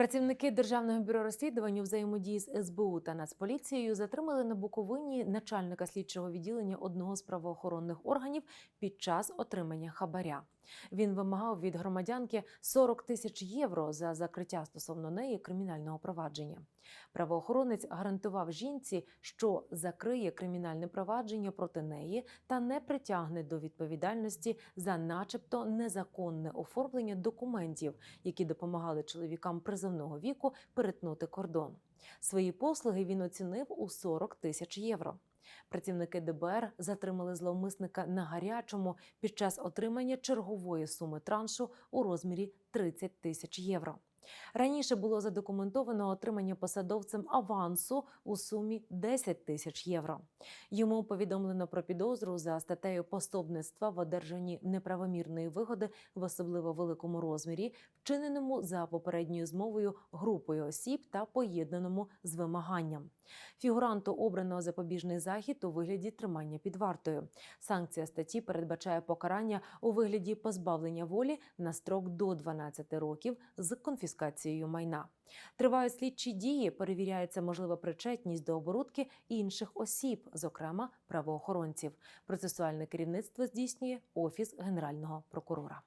Працівники Державного бюро розслідувань у взаємодії з СБУ та Нацполіцією затримали на Буковині начальника слідчого відділення одного з правоохоронних органів під час отримання хабаря. Він вимагав від громадянки 40 тисяч євро за закриття стосовно неї кримінального провадження. Правоохоронець гарантував жінці, що закриє кримінальне провадження проти неї та не притягне до відповідальності за, начебто, незаконне оформлення документів, які допомагали чоловікам призовного віку перетнути кордон. Свої послуги він оцінив у 40 тисяч євро. Працівники ДБР затримали зловмисника на гарячому під час отримання чергової суми траншу у розмірі 30 тисяч євро. Раніше було задокументовано отримання посадовцем авансу у сумі 10 тисяч євро. Йому повідомлено про підозру за статтею пособництва в одержанні неправомірної вигоди в особливо великому розмірі, вчиненому за попередньою змовою групою осіб та поєднаному з вимаганням. Фігуранту обрано запобіжний захід у вигляді тримання під вартою. Санкція статті передбачає покарання у вигляді позбавлення волі на строк до 12 років з конфіскацією майна. Тривають слідчі дії, перевіряється можлива причетність до оборудки інших осіб, зокрема правоохоронців. Процесуальне керівництво здійснює офіс генерального прокурора.